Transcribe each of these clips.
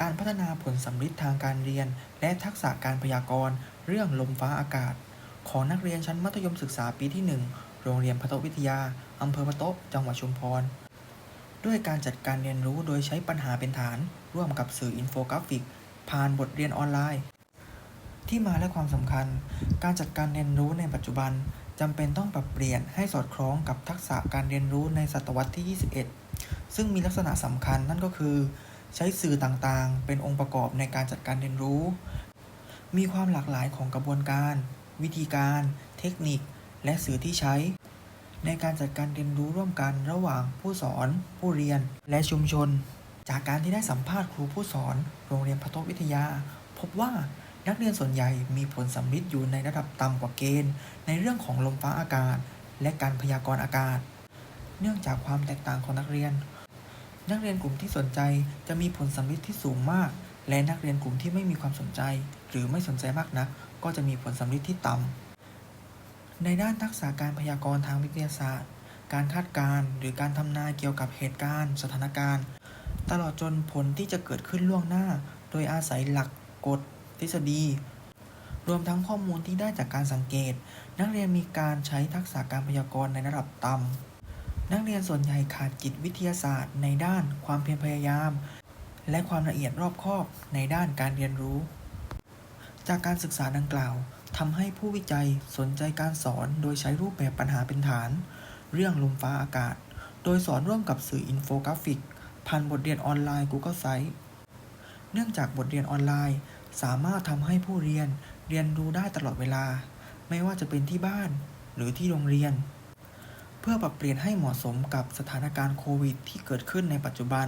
การพัฒนาผลสำลิดทางการเรียน และทักษะการพยากรณ์ เรื่องลมฟ้าอากาศ ของนักเรียนชั้นมัธยมศึกษาปีที่ 1 โรงเรียนพะโตวิทยา อำเภอพะโตะจังหวัดชุมพร ด้วยการจัดการเรียนรู้โดยใช้ปัญหาเป็นฐาน ร่วมกับสื่ออินโฟกราฟิก ผ่านบทเรียนออนไลน์ ที่มาและความสำคัญ การจัดการเรียนรู้ในปัจจุบันจำเป็นต้องปรับเปลี่ยนให้สอดคล้องกับทักษะการเรียนรู้ในศตวรรษที่ 21 ซึ่งมีลักษณะสำคัญนั่นก็คือ ใช้สื่อต่างๆ เป็นองค์ประกอบในการจัดการเรียนรู้ มีความหลากหลายของกระบวนการ วิธีการ เทคนิค และสื่อที่ใช้ ในการจัดการเรียนรู้ร่วมกันระหว่างผู้สอน ผู้เรียน และชุมชน จากการที่ได้สัมภาษณ์ครูผู้สอน โรงเรียนพะโตะวิทยา พบว่านักเรียนส่วนใหญ่มีผลสำลิดอยู่ในระดับต่ำกว่าเกณฑ์ ในเรื่องของลมฟ้าอากาศ และการพยากรณ์อากาศ เนื่องจากความแตกต่างของนักเรียน นักเรียนกลุ่มที่สนใจจะมีผลสำลิดที่สูงมาก และนักเรียนกลุ่มที่ไม่มีความสนใจ หรือไม่สนใจมากนัก ก็จะมีผลสำลิดที่ต่ำในด้านทักษะการพยากรณ์ทางวิทยาศาสตร์ การคาดการณ์หรือการทำนายเกี่ยวกับเหตุการณ์ สถานการณ์ ตลอดจนผลที่จะเกิดขึ้นล่วงหน้า โดยอาศัยหลักกฎ ทฤษฎี รวมทั้งข้อมูลที่ได้จากการสังเกต นักเรียนมีการใช้ทักษะการพยากรณ์ในระดับต่ำ นักเรียนส่วนใหญ่ขาดจิตวิทยาศาสตร์ในด้านความเพียรพยายาม และความละเอียดรอบคอบในด้านการเรียนรู้ จากการศึกษาดังกล่าวทำให้ผู้วิจัยสนใจการสอนโดยใช้รูปแบบปัญหาเป็นฐาน เรื่องลมฟ้าอากาศ โดยสอนร่วมกับสื่ออินโฟกราฟิก ผ่านบทเรียนออนไลน์ Google Sites เนื่องจากบทเรียนออนไลน์ สามารถทำให้ผู้เรียนเรียนรู้ได้ตลอดเวลา ไม่ว่าจะเป็นที่บ้านหรือที่โรงเรียน เพื่อปรับเปลี่ยนให้เหมาะสมกับสถานการณ์โควิด ที่เกิดขึ้นในปัจจุบัน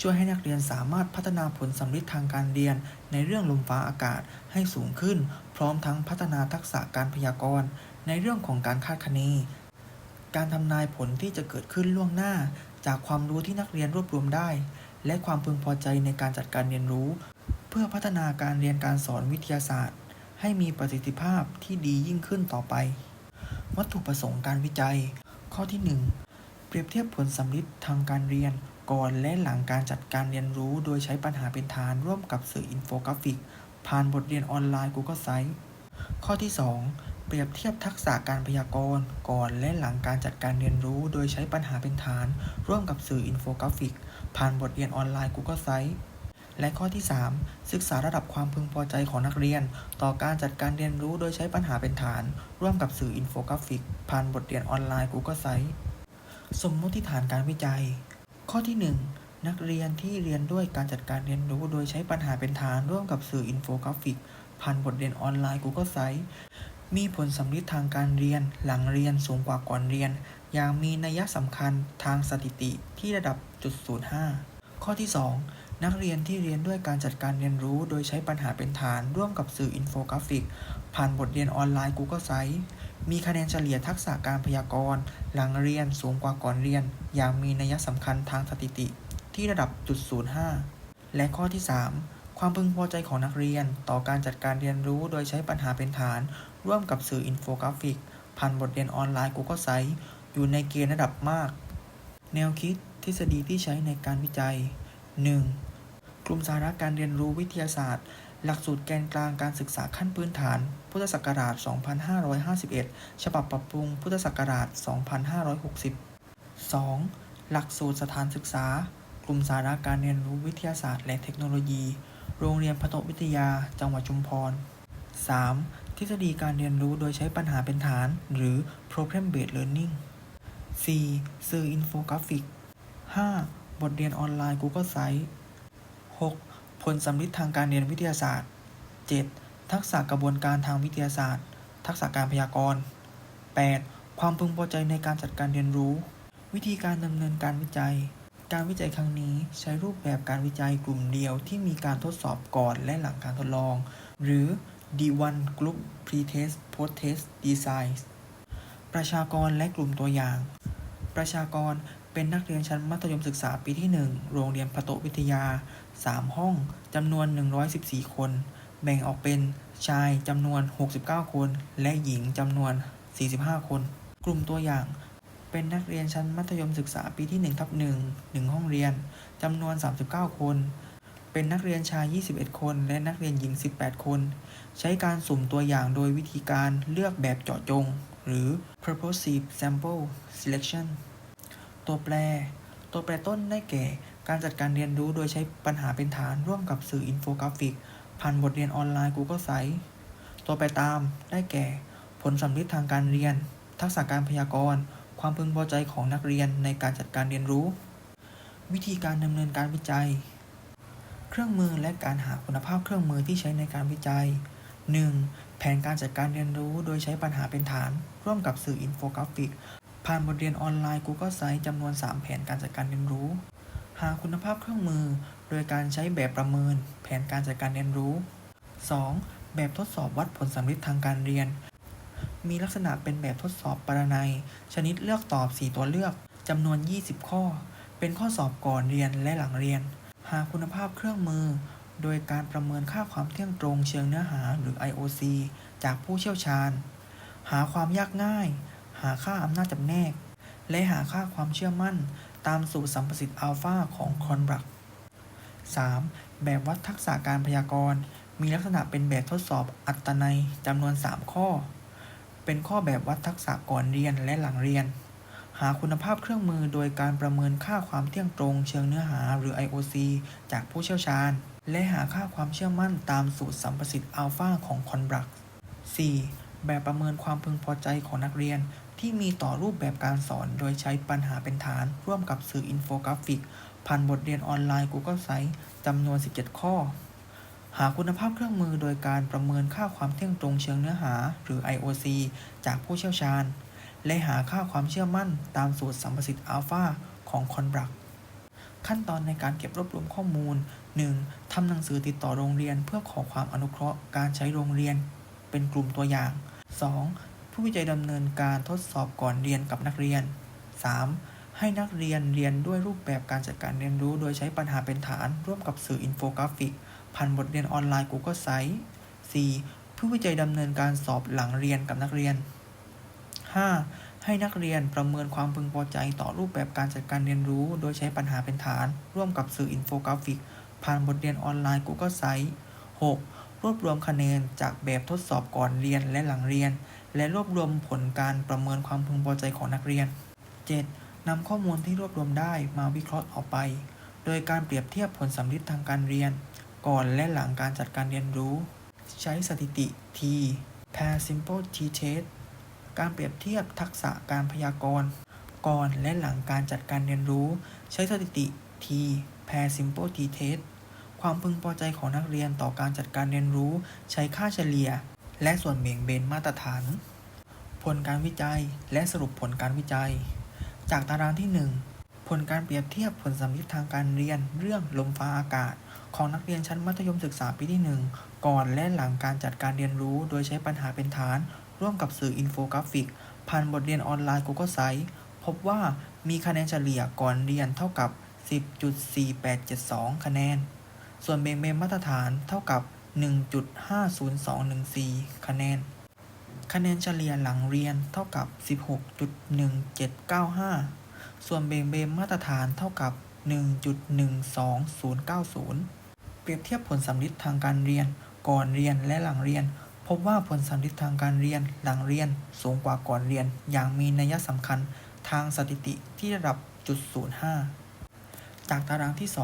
ช่วยให้นักเรียนสามารถพัฒนาผลสำลิดทางการเรียน ในเรื่องลมฟ้าอากาศให้สูงขึ้น พร้อมทั้งพัฒนาทักษะการพยากรณ์ ในเรื่องของการคาดคะเนการทำนายผลที่จะเกิดขึ้นล่วงหน้า จากความรู้ที่นักเรียนรวบรวมได้ และความพึงพอใจในการจัดการเรียนรู้ เพื่อพัฒนาการเรียนการสอนวิทยาศาสตร์ ให้มีประสิทธิภาพที่ดียิ่งขึ้นต่อไป วัตถุประสงค์การวิจัย ข้อที่ 1 เปรียบเทียบผลสำลิดทางการเรียนก่อนและหลังการจัดการเรียนรู้โดยใช้ปัญหาเป็นฐานร่วมกับสื่ออินโฟกราฟิก ผ่านบทเรียนออนไลน์ Google Sites ข้อที่ 2 เปรียบเทียบทักษะการพยากรณ์ ก่อนและหลังการจัดการเรียนรู้ โดยใช้ปัญหาเป็นฐาน ร่วมกับสื่ออินโฟกราฟิก ผ่านบทเรียนออนไลน์ Google Sites และข้อที่ 3 ศึกษาระดับความพึงพอใจของนักเรียน ต่อการจัดการเรียนรู้โดยใช้ปัญหาเป็นฐาน ร่วมกับสื่ออินโฟกราฟิก ผ่านบทเรียนออนไลน์ Google Sites สมมติฐานการวิจัย ข้อที่ 1 นักเรียนที่เรียนด้วยการจัดการเรียนรู้โดยใช้ปัญหาเป็นฐาน ร่วมกับสื่ออินโฟกราฟิก ผ่านบทเรียนออนไลน์ Google Sites มีผลสำลิดทางการเรียน หลังเรียนสูงกว่าก่อนเรียน อย่างมีนัยสำคัญทางสถิติที่ระดับจุด05 ข้อที่ 2 นักเรียนที่เรียนด้วยการจัดการเรียนรู้โดยใช้ปัญหาเป็นฐาน ร่วมกับสื่ออินโฟกราฟิก ผ่านบทเรียนออนไลน์ Google Sites มีคะแนนเฉลี่ยทักษะการพยากรณ์ หลังเรียนสูงกว่าก่อนเรียน อย่างมีนัยสำคัญทางสถิติ ที่ระดับจุด05 และข้อที่ 3 ความพึงพอใจของนักเรียน ต่อการจัดการเรียนรู้โดยใช้ปัญหาเป็นฐาน ร่วมกับสื่ออินโฟกราฟิก ผ่านบทเรียนออนไลน์ Google Sites อยู่ในเกณฑ์ระดับมาก แนวคิดทฤษฎีที่ใช้ในการวิจัย 1. กลุ่มสาระการเรียนรู้วิทยาศาสตร์ หลักสูตรแกนกลางการศึกษาขั้นพื้นฐาน พุทธศักราช 2551 ฉบับปรับปรุงพุทธศักราช 2560 2. หลักสูตรสถานศึกษา กลุ่มสาระการเรียนรู้วิทยาศาสตร์ และเทคโนโลยี โรงเรียนพะโตวิทยา จังหวัดชุมพร 3. ทฤษฎีการเรียนรู้โดยใช้ปัญหาเป็นฐาน หรือ problem based learning 4. สื่ออินโฟกราฟิก 5. บทเรียนออนไลน์ Google Sites 6. ผลสำลิดทางการเรียนวิทยาศาสตร์ 7. ทักษะกระบวนการทางวิทยาศาสตร์ ทักษะการพยากรณ์ 8. ความพึงพอใจในการจัดการเรียนรู้ วิธีการดำเนินการวิจัย การวิจัยครั้งนี้ใช้รูปแบบการวิจัยกลุ่มเดียวที่มีการทดสอบก่อนและหลังการทดลอง หรือ D1 Group Pre-test Post-test Design ประชากรและกลุ่มตัวอย่าง ประชากรเป็นนักเรียนชั้นมัธยมศึกษาปีที่ 1 โรงเรียนพะโตวิทยา 3 ห้องจำนวน 114 คน แบ่งออกเป็นชายจำนวน 69 คน และหญิงจำนวน 45 คน กลุ่มตัวอย่าง เป็นนักเรียนชั้นมัธยมศึกษาปีที่1ทับ1 1 ห้องเรียนจำนวน 39 คนเป็เป็นนักเรียนชาย 21 คน และนักเรียนหญิง 18 คน ใช้การสุ่มตัวอย่างโดยวิธีการเลือกแบบเจาะจง หรือ purposive sample selection ตัวแปร ตัวแปรต้นได้แก่ การจัดการเรียนรู้โดยใช้ปัญหาเป็นฐานร่วมกับสื่ออินโฟกราฟิก ผ่านบทเรียนออนไลน์ Google Sites ตัวแปตามได้แก่ ผลสัมฤทธิ์ทางการเรียน ทักษะการพยากรณ์ ความพึงพอใจของนักเรียนในการจัดการเรียนรู้ วิธีการดำเนินการวิจัย เครื่องมือและการหาคุณภาพเครื่องมือที่ใช้ในการวิจัย 1. แผนการจัดการเรียนรู้โดยใช้ปัญหาเป็นฐาน ร่วมกับสื่ออินโฟกราฟิก ผ่านบทเรียนออนไลน์ Google Sites จำนวน 3 แผนการจัดการเรียนรู้ หาคุณภาพเครื่องมือ โดยการใช้แบบประเมิน แผนการจัดการเรียนรู้ 2. แบบทดสอบวัดผลสัมฤทธิ์ทางการเรียน มีลักษณะเป็นแบบทดสอบปรนัย ชนิดเลือกตอบ 4 ตัวเลือกจำนวน 20 ข้อ เป็นข้อสอบก่อนเรียนและหลังเรียน หาคุณภาพเครื่องมือ โดยการประเมินค่าความเที่ยงตรงเชิงเนื้อหาหรือ IOC จากผู้เชี่ยวชาญ หาความยากง่าย หาค่าอำนาจจำแนก และหาค่าความเชื่อมั่น ตามสูตรสัมประสิทธิ์อัลฟาของคอนบรัก 3. แบบวัดทักษะการพยากรณ์ มีลักษณะเป็นแบบทดสอบอัตนัยจำนวน 3 ข้อ เป็นข้อแบบวัดทักษะก่อนเรียนและหลังเรียน หาคุณภาพเครื่องมือโดยการประเมินค่าความเที่ยงตรงเชิงเนื้อหาหรือ IOC จากผู้เชี่ยวชาญ และหาค่าความเชื่อมั่นตามสูตรสัมประสิทธิ์อัลฟาของคอนบรัก 4. แบบประเมินความพึงพอใจของนักเรียน ที่มีต่อรูปแบบการสอน โดยใช้ปัญหาเป็นฐาน ร่วมกับสื่ออินโฟกราฟิก ผ่านบทเรียนออนไลน์ Google Sites จำนวน 17 ข้อ หาคุณภาพเครื่องมือโดยการประเมินค่าความเที่ยงตรงเชิงเนื้อหา หรือ IOC จากผู้เชี่ยวชาญ และหาค่าความเชื่อมั่นตามสูตรสัมประสิทธิ์อัลฟาของคอนบรักขั้นตอนในการเก็บรวบรวมข้อมูล 1. ทำหนังสือติดต่อโรงเรียนเพื่อขอความอนุเคราะห์การใช้โรงเรียน เป็นกลุ่มตัวอย่าง 2. ผู้วิจัยดำเนินการทดสอบก่อนเรียนกับนักเรียน 3. ให้นักเรียนเรียนด้วยรูปแบบการจัดการเรียนรู้ โดยใช้ปัญหาเป็นฐาน ร่วมกับสื่ออินโฟกราฟิก ผ่านบทเรียนออนไลน์ Google Sites 4. ผู้วิจัยดำเนินการสอบหลังเรียนกับนักเรียน 5. ให้นักเรียนประเมินความพึงพอใจต่อรูปแบบการจัดการเรียนรู้ โดยใช้ปัญหาเป็นฐาน ร่วมกับสื่ออินโฟกราฟิก ผ่านบทเรียนออนไลน์ Google Sites 6. รวบรวมคะแนนจากแบบทดสอบก่อนเรียนและหลังเรียน และรวบรวมผลการประเมินความพึงพอใจของนักเรียน 7. นำข้อมูลที่รวบรวมได้มาวิเคราะห์ออกไป โดยการเปรียบเทียบผลสัมฤทธิ์ทางการเรียน ก่อนและหลังการจัดการเรียนรู้ ใช้สถิติ T Pair Simple T Test การเปรียบเทียบทักษะการพยากรณ์ ก่อนและหลังการจัดการเรียนรู้ ใช้สถิติ T Pair Simple T Test ความพึงพอใจของนักเรียนต่อการจัดการเรียนรู้ ใช้ค่าเฉลี่ย และส่วนเบี่ยงเบนมาตรฐาน ผลการวิจัยและสรุปผลการวิจัย จากตารางที่ 1 ผลการเปรียบเทียบผลสัมฤทธิ์ทางการเรียนเรื่องลมฟ้าอากาศ ของนักเรียนชั้นมัธยมศึกษาปีที่ 1 ก่อนและหลังการจัดการเรียนรู้โดยใช้ปัญหาเป็นฐาน ร่วมกับสื่ออินโฟกราฟิก ผ่านบทเรียนออนไลน์ Google Sites พบว่ามีคะแนนเฉลี่ยก่อนเรียนเท่ากับ 10.4872 คะแนน ส่วนเบงเบนมาตรฐานเท่ากับ 1.50214 คะแนน คะแนนเฉลี่ยหลังเรียนเท่ากับ 16.1795 ส่วนเบงเบนมาตรฐานเท่ากับ 1.12090 เปรียบเทียบผลสัมฤทธิ์ทางการเรียน ก่อนเรียนและหลังเรียน พบว่าผลสัมฤทธิ์ทางการเรียนหลังเรียนสูงกว่าก่อนเรียน อย่างมีนัยสำคัญทางสถิติที่ระดับจุด05 จากตารางที่ 2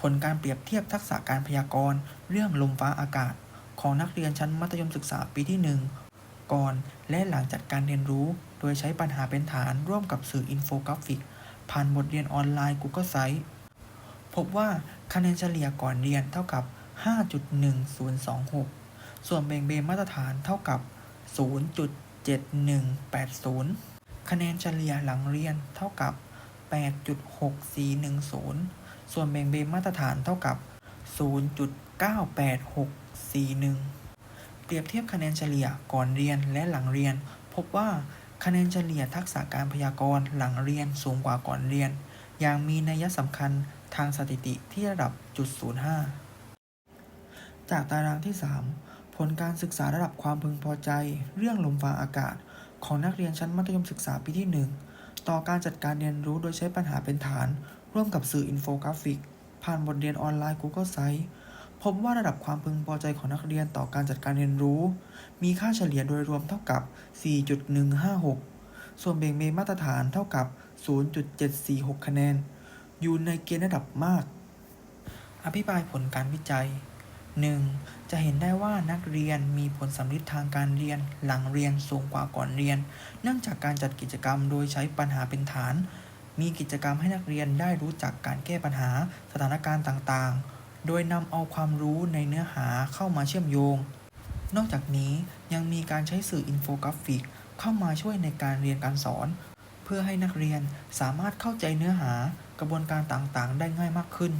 ผลการเปรียบเทียบทักษะการพยากรณ์ เรื่องลมฟ้าอากาศ ของนักเรียนชั้นมัธยมศึกษาปีที่ 1 ก่อนและหลังจัดการเรียนรู้ โดยใช้ปัญหาเป็นฐานร่วมกับสื่ออินโฟกราฟิก ผ่านบทเรียนออนไลน์ Google Sites พบว่าคะแนนเฉลี่ยก่อนเรียนเท่ากับ 5.1026 ส่วนเบงเบนมาตรฐานเท่ากับ 0.7180 คะแนนเฉลี่ยหลังเรียนเท่ากับ 8.6410 ส่วนเบงเบนมาตรฐานเท่ากับ 0.98641 เปรียบเทียบคะแนนเฉลี่ยก่อนเรียนและหลังเรียน พบว่าคะแนนเฉลี่ยทักษะการพยากรณ์หลังเรียนสูงกว่าก่อนเรียน อย่างมีนัยสำคัญทางสถิติที่ระดับจุด05 จากตารางที่ 3 ผลการศึกษาระดับความพึงพอใจ เรื่องลมฟ้าอากาศ ของนักเรียนชั้นมัธยมศึกษาปีที่ 1 ต่อการจัดการเรียนรู้โดยใช้ปัญหาเป็นฐาน ร่วมกับสื่ออินโฟกราฟิก ผ่านบทเรียนออนไลน์ Google Sites พบว่าระดับความพึงพอใจของนักเรียนต่อการจัดการเรียนรู้ มีค่าเฉลี่ยโดยรวมเท่ากับ 4.156 ส่วนเบ่งเบนมาตรฐานเท่ากับ 0.746 คะแนน อยู่ในเกณฑ์ระดับมาก อภิปรายผลการวิจัย 1. จะเห็นได้ว่านักเรียนมีผลสำลิดทางการเรียนหลังเรียนสูงกว่าก่อนเรียน เนื่องจากการจัดกิจกรรมโดยใช้ปัญหาเป็นฐาน มีกิจกรรมให้นักเรียนได้รู้จักการแก้ปัญหาสถานการณ์ต่างๆ โดยนำเอาความรู้ในเนื้อหาเข้ามาเชื่อมโยง นอกจากนี้ยังมีการใช้สื่ออินโฟกราฟิก เข้ามาช่วยในการเรียนการสอน เพื่อให้นักเรียนสามารถเข้าใจเนื้อหากระบวนการต่างๆ ได้ง่ายมากขึ้น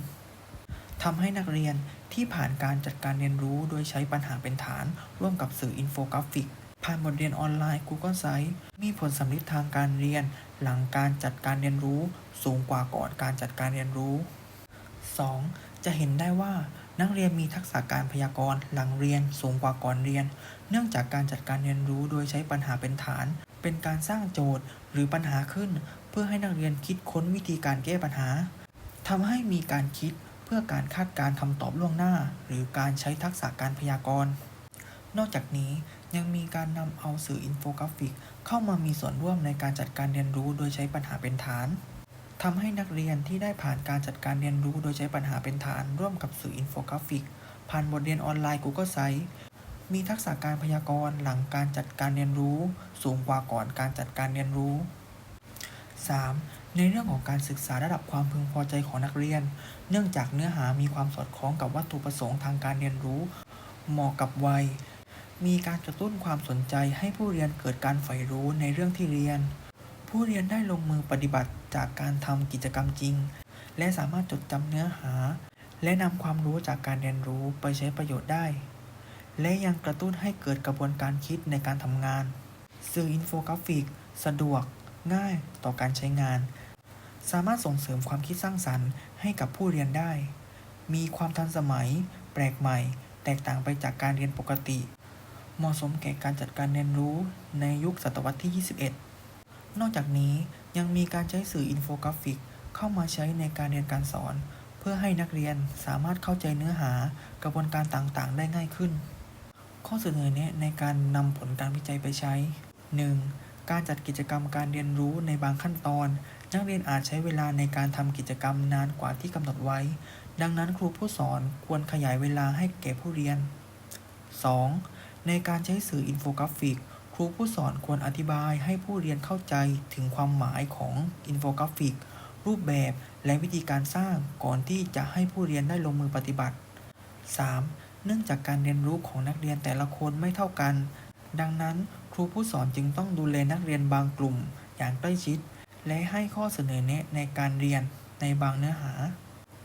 ทำให้นักเรียนที่ผ่านการจัดการเรียนรู้โดยใช้ปัญหาเป็นฐาน ร่วมกับสื่ออินโฟกราฟิก ผ่านบทเรียนออนไลน์ Google Sites มีผลสำลิดทางการเรียน หลังการจัดการเรียนรู้ สูงกว่าก่อนการจัดการเรียนรู้ 2. จะเห็นได้ว่านักเรียนมีทักษะการพยากรณ์หลังเรียนสูงกว่าก่อนเรียน เนื่องจากการจัดการเรียนรู้โดยใช้ปัญหาเป็นฐาน เป็นการสร้างโจทย์หรือปัญหาขึ้น เพื่อให้นักเรียนคิดค้นวิธีการแก้ปัญหาทำให้มีการคิดเพื่อการคาดการณ์คำตอบล่วงหน้า หรือการใช้ทักษะการพยากรณ์ นอกจากนี้ ยังมีการนำเอาสื่ออินโฟกราฟิก เข้ามามีส่วนร่วมในการจัดการเรียนรู้โดยใช้ปัญหาเป็นฐานทำให้นักเรียนที่ได้ผ่านการจัดการเรียนรู้โดยใช้ปัญหาเป็นฐาน ร่วมกับสื่ออินโฟกราฟิก ผ่านบทเรียนออนไลน์ Google Sites มีทักษะการพยากรณ์หลังการจัดการเรียนรู้ สูงกว่าก่อนการจัดการเรียนรู้ 3. ในเรื่องของการศึกษาระดับความพึงพอใจของนักเรียน เนื่องจากเนื้อหามีความสอดคล้องกับวัตถุประสงค์ทางการเรียนรู้ เหมาะกับวัย มีการกระตุ้นความสนใจให้ผู้เรียนเกิดการใฝ่รู้ในเรื่องที่เรียน ผู้เรียนได้ลงมือปฏิบัติจากการทำกิจกรรมจริง และสามารถจดจำเนื้อหา และนำความรู้จากการเรียนรู้ไปใช้ประโยชน์ได้ และยังกระตุ้นให้เกิดกระบวนการคิดในการทำงาน สื่ออินโฟกราฟิก สะดวก ง่ายต่อการใช้งาน สามารถส่งเสริมความคิดสร้างสรรค์ให้กับผู้เรียนได้ มีความทันสมัย แปลกใหม่ แตกต่างไปจากการเรียนปกติ เหมาะสมแก่การจัดการเรียนรู้ในยุคศตวรรษที่ 21 นอกจากนี้ยังมีการใช้สื่ออินโฟกราฟิก เข้ามาใช้ในการเรียนการสอน เพื่อให้นักเรียนสามารถเข้าใจเนื้อหากระบวนการต่างๆ ได้ง่ายขึ้น ข้อเสนอแนะในการนำผลการวิจัยไปใช้ 1. การจัดกิจกรรมการเรียนรู้ในบางขั้นตอน นักเรียนอาจใช้เวลาในการทำกิจกรรมนานกว่าที่กำหนดไว้ ดังนั้นครูผู้สอนควรขยายเวลาให้แก่ผู้เรียน 2. ในการใช้สื่ออินโฟกราฟิก ครูผู้สอนควรอธิบายให้ผู้เรียนเข้าใจถึงความหมายของอินโฟกราฟิก รูปแบบและวิธีการสร้างก่อนที่จะให้ผู้เรียนได้ลงมือปฏิบัติ 3. เนื่องจากการเรียนรู้ของนักเรียนแต่ละคนไม่เท่ากัน ดังนั้นครูผู้สอนจึงต้องดูแลนักเรียนบางกลุ่ม อย่างใกล้ชิด และให้ข้อเสนอแนะในการเรียนในบางเนื้อหา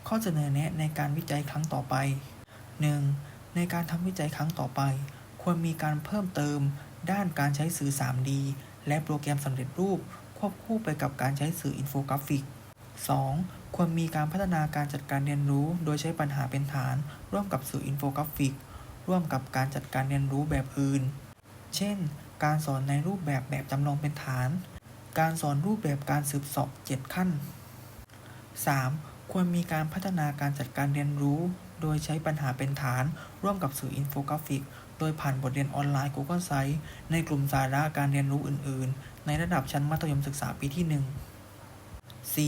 ข้อเสนอแนะในการวิจัยครั้งต่อไป 1. ในการทำวิจัยครั้งต่อไป ควรมีการเพิ่มเติม ด้านการใช้สื่อ 3D และโปรแกรมสำเร็จรูป ควบคู่ไปกับการใช้สื่ออินโฟกราฟิก 2. ควรมีการพัฒนาการจัดการเรียนรู้ โดยใช้ปัญหาเป็นฐาน ร่วมกับสื่ออินโฟกราฟิก ร่วมกับการจัดการเรียนรู้แบบอื่น เช่น การสอนในรูปแบบแบบจำลองเป็นฐาน การสอนรูปแบบการสืบสอบ 7 ขั้น 3. ควรมีการพัฒนาการจัดการเรียนรู้ โดยใช้ปัญหาเป็นฐาน ร่วมกับสื่ออินโฟกราฟิก โดยผ่านบทเรียนออนไลน์ Google Sites ในกลุ่มสาระการเรียนรู้อื่น ๆ ในระดับชั้นมัธยมศึกษาปีที่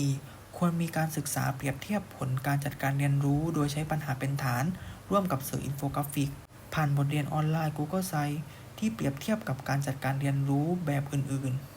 1 4. ควรมีการศึกษาเปรียบเทียบผลการจัดการเรียนรู้ โดยใช้ปัญหาเป็นฐาน ร่วมกับสื่ออินโฟกราฟิก ผ่านบทเรียนออนไลน์ Google Sites ที่เปรียบเทียบกับการจัดการเรียนรู้แบบอื่น ๆ